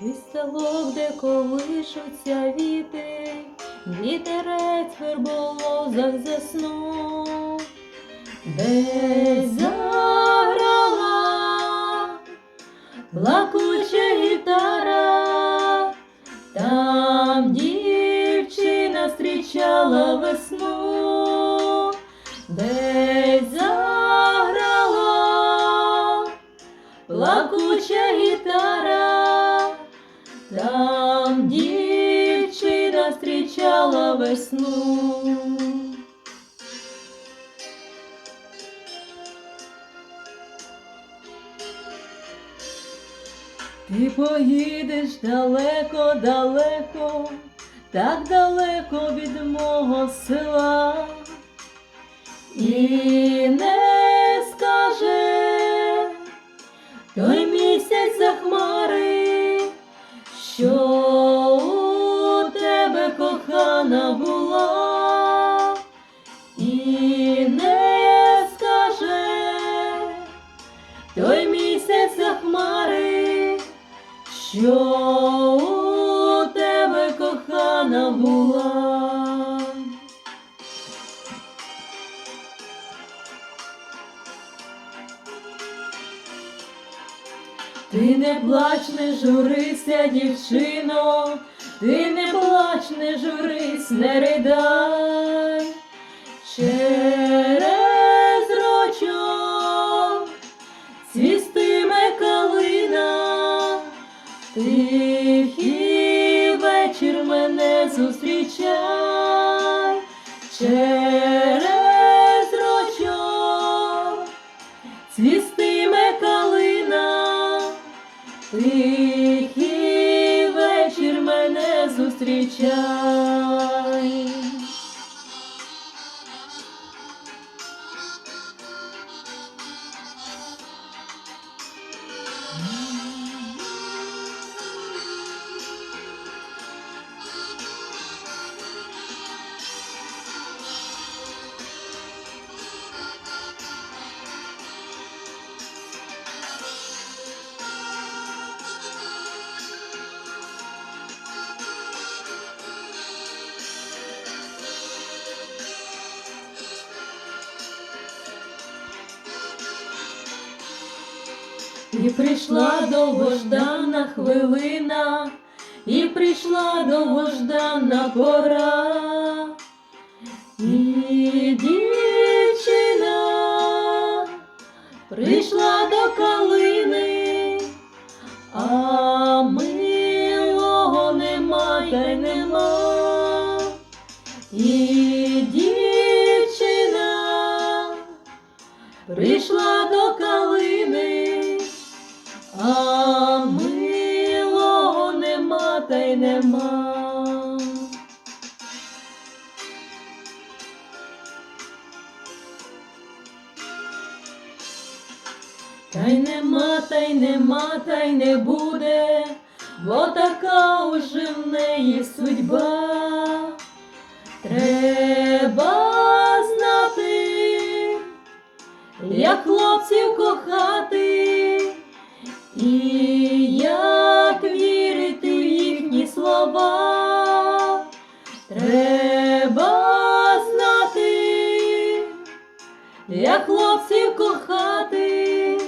Висталок, де колишуться віти, вітерець верболозах заснув, десь заграла плакуча гітара, там дівчина зустрічала весну, десь заграла плакуча гітара, там дівчина зустрічала весну. Ти поїдеш далеко, далеко, так далеко від мого села, і не скаже той місяць за що у тебе кохана була. Ти не плач, не журися, дівчино, ти не плач, не журись, не ридай. Тихий вечір мене зустрічай. Через рочок цвістиме калина, тихий вечір мене зустрічай. І прийшла довгождана хвилина, і прийшла довгождана пора, і дівчина прийшла до калини, а милого нема та й нема, і дівчина прийшла до калини, нема нема. Та й нема, та й нема, та й не буде, бо така уже в неї судьба. Треба знати, як хлопців кохати, хлопців кохати,